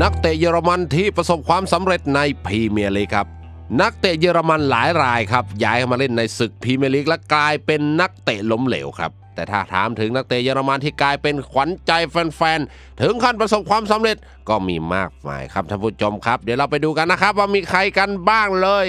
นักเตะเยอรมันที่ประสบความสำเร็จในพรีเมียร์ลีกครับ นักเตะเยอรมันหลายรายครับ ย้ายมาเล่นในศึกพรีเมียร์ลีกและกลายเป็นนักเตะล้มเหลวครับ แต่ถ้าถามถึงนักเตะเยอรมันที่กลายเป็นขวัญใจแฟนๆ ถึงขั้นประสบความสำเร็จก็มีมากมายครับท่านผู้ชมครับ เดี๋ยวเราไปดูกันนะครับว่ามีใครกันบ้างเลย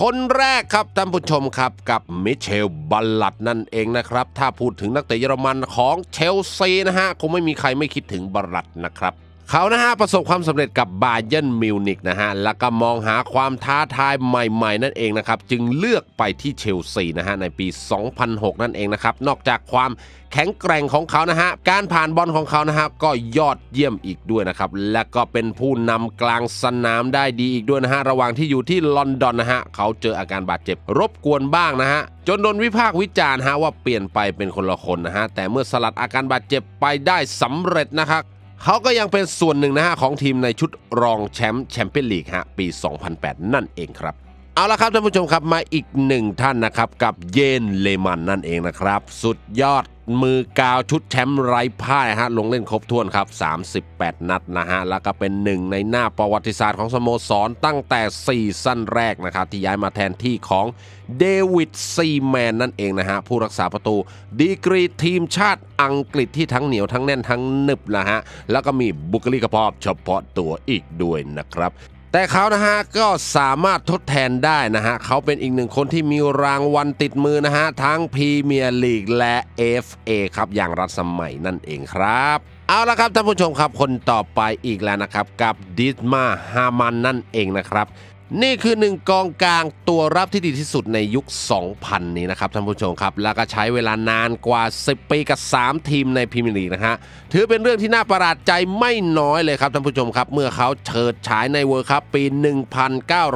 คนแรกครับท่านผู้ชมครับกับมิเชลบัลลัดนั่นเองนะครับ ถ้าพูดถึงนักเตะเยอรมันของเชลซีนะฮะคงไม่มีใครไม่คิดถึงบัลลัดนะครับ เขานะฮะประสบความสำเร็จกับบาเยิร์นมิวนิกนะฮะแล้วก็มองหาความท้าทายใหม่ๆ นั่นเองนะครับจึงเลือกไปที่เชลซีนะฮะในปี 2006 นั่นเองนะครับนอกจากความแข็งแกร่งของเขานะฮะการผ่านบอลของเขานะฮะก็ยอดเยี่ยมอีกด้วยนะครับและก็เป็นผู้นำกลางสนามได้ดีอีกด้วยนะฮะระหว่างที่อยู่ที่ลอนดอนนะฮะเขาเจออาการบาดเจ็บรบกวนบ้างนะฮะจนโดนวิพากษ์วิจารณ์ฮะว่าเปลี่ยนไปเป็นคนละคนนะฮะแต่เมื่อสลัดอาการบาดเจ็บไปได้สำเร็จนะครับ เขาก็ยังเป็นส่วนหนึ่งนะฮะของทีมในชุดรองแชมป์แชมเปี้ยนลีกฮะปี 2008 นั่นเองครับ เอาละครับท่านผู้ชมครับมาอีกหนึ่งท่านนะครับกับเยนเลมันนั่นเองนะครับ สุดยอด มือกาวชุดแชมป์ไร้พ่ายฮะลงเล่นครบถ้วนครับ 38 นัดนะฮะ แล้วก็เป็นหนึ่งในหน้าประวัติศาสตร์ของสโมสรตั้งแต่ซีซั่นแรกนะครับ ที่ย้ายมาแทนที่ของเดวิดซีแมนนั่นเองนะฮะ ผู้รักษาประตู ดีกรีทีมชาติอังกฤษที่ทั้งเหนียวทั้งแน่นทั้งนึบนะฮะ แล้วก็มีบุคลิกภาพเฉพาะตัวอีกด้วยนะครับ แต่เขานะฮะก็สามารถทดแทนได้นะฮะเขาเป็นอีกหนึ่งคนที่มีรางวัลติดมือนะฮะทั้งพรีเมียร์ลีกและ FA ครับอย่างรัฐสมัยนั่นเองครับเอาละครับท่านผู้ชมครับคนต่อไปอีกแล้วนะครับกับดิสมาฮามันนั่นเองนะครับ นี่คือหนึ่งกองกลางตัวรับที่ดีที่สุดในยุค 2000 นี้นะครับท่านผู้ชมครับ แล้วก็ใช้เวลานานกว่า 10 ปีกับ 3 ทีมในพรีเมียร์ลีกนะฮะ ถือเป็นเรื่องที่น่าประหลาดใจไม่น้อยเลยครับท่านผู้ชมครับ เมื่อเขาเฉิดฉายในเวิร์คัพปี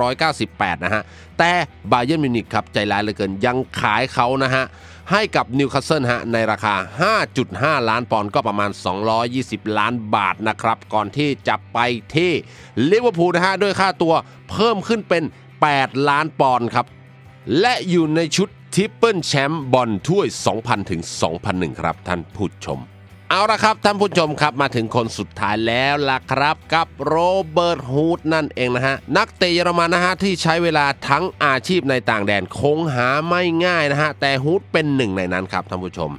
1998 นะฮะ แต่บาเยิร์นมิวนิกครับใจร้ายเหลือเกินยังขายเขานะฮะ ให้กับนิวคาสเซิลฮะในราคา 5.5 ล้านปอนด์ก็ประมาณ 220 ล้านบาทนะครับ ก่อนที่จะไปที่ลิเวอร์พูลนะฮะด้วยค่าตัวเพิ่มขึ้นเป็น 8 ล้านปอนด์ครับ และอยู่ในชุดทริปเปิลแชมป์บอลถ้วย 2000 ถึง 2001 ครับท่านผู้ชม เอาละครับท่านผู้ชมครับมาถึงคนสุดท้ายแล้วล่ะครับ กับโรเบิร์ตฮูดนั่นเองนะฮะ นักเตะเยอรมันนะฮะที่ใช้เวลาทั้งอาชีพในต่างแดนคงหาไม่ง่ายนะฮะ แต่ฮูดเป็นหนึ่งในนั้นครับท่านผู้ชม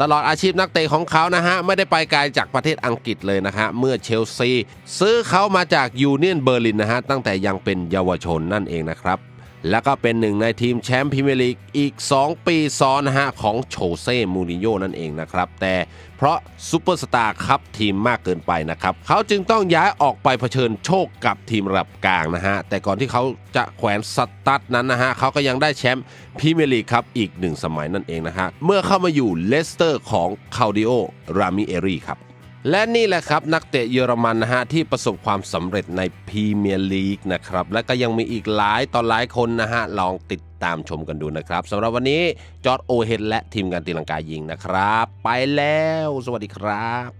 ตลอดอาชีพนักเตะของเขานะฮะ ไม่ได้ไปไกลจากประเทศอังกฤษเลยนะฮะเมื่อเชลซี ซื้อเขามาจากยูเนียนเบอร์ลินนะฮะตั้งแต่ยังเป็นเยาวชนนั่นเองนะครับ แล้วก็เป็นหนึ่งในทีมแชมป์พรีเมียร์ลีกอีก 2 ปีซ้อนนะฮะของโชเซ่มูรินโญ่นั่นเองนะครับ แต่เพราะซูเปอร์สตาร์ครับทีมมากเกินไปนะครับ เขาจึงต้องย้ายออกไปเผชิญโชคกับทีมระดับกลางนะฮะ แต่ก่อนที่เขาจะแขวนสตัดนั้นนะฮะ เขาก็ยังได้แชมป์พรีเมียร์ลีกครับอีกหนึ่งสมัยนั่นเองนะฮะเมื่อเข้ามาอยู่เลสเตอร์ของคาดิโอรามิเอรีครับ และนี่แหละครับนักเตะเยอรมันนะฮะที่ประสบความสำเร็จในพรีเมียร์ลีกนะครับและก็ยังมีอีกหลายต่อหลายคนนะฮะลองติดตามชมกันดูนะครับสำหรับวันนี้จอร์ดโอเฮดและทีมงานตีลังกายิงนะครับ ไปแล้ว สวัสดีครับ